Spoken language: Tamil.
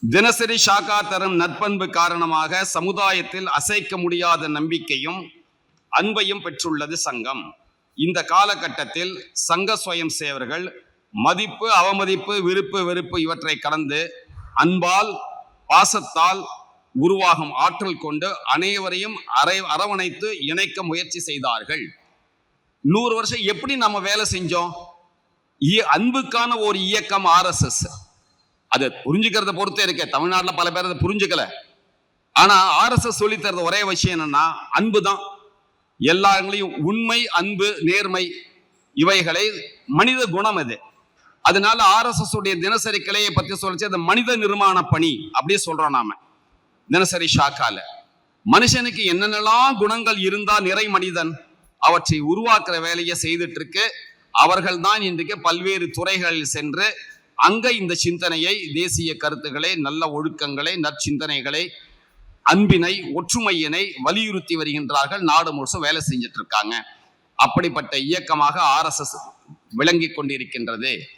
தினசரி ஷாக்கா தரும் நற்பண்பு காரணமாக சமுதாயத்தில் அசைக்க முடியாத நம்பிக்கையும் அன்பையும் பெற்றுள்ளது சங்கம். இந்த காலகட்டத்தில் சங்க சுயம் சேவர்கள் மதிப்பு அவமதிப்பு விருப்பு வெறுப்பு இவற்றை கடந்து அன்பால் பாசத்தால் உருவாகும் ஆற்றல் கொண்டு அனைவரையும் அரை அரவணைத்து இணைக்க முயற்சி செய்தார்கள். நூறு வருஷம் எப்படி நம்ம வேலை செஞ்சோம்? இ- அன்புக்கான ஒரு இயக்கம் ஆர்எஸ்எஸ் அது புரிஞ்சுக்கிறத பொறுத்தே இருக்க. தமிழ்நாட்டில் பல பேர் அதை புரிஞ்சுக்கல. ஆனால் ஆர்எஸ்எஸ் சொல்லி தரது ஒரே விஷயம் என்னன்னா அன்பு தான். எல்லாங்களையும் உண்மை அன்பு நேர்மை இவைகளை மனித குணம் அது. அதனால ஆர்எஸ்எஸ் உடைய தினசரி கிளையை பத்தி சொல்லிச்சு அது மனித நிர்மாண பணி அப்படியே சொல்றோம் நாம. தினசரி ஷாக்கால. மனுஷனுக்கு என்னென்னலாம் குணங்கள் இருந்தா நிறை மனிதன் அவற்றை உருவாக்குற வேலையை செய்துட்டு இருக்கு. அவர்கள் தான் இன்றைக்கு பல்வேறு துறைகளில் சென்று அங்க இந்த சிந்தனையை தேசிய கருத்துக்களை நல்ல ஒழுக்கங்களை நற்சிந்தனைகளை அன்பினை ஒற்றுமையினை வலியுறுத்தி வருகின்றார்கள். நாடு முழுசும் வேலை செஞ்சுட்டு இருக்காங்க. அப்படிப்பட்ட இயக்கமாக ஆர்எஸ்எஸ் விளங்கி கொண்டிருக்கின்றது.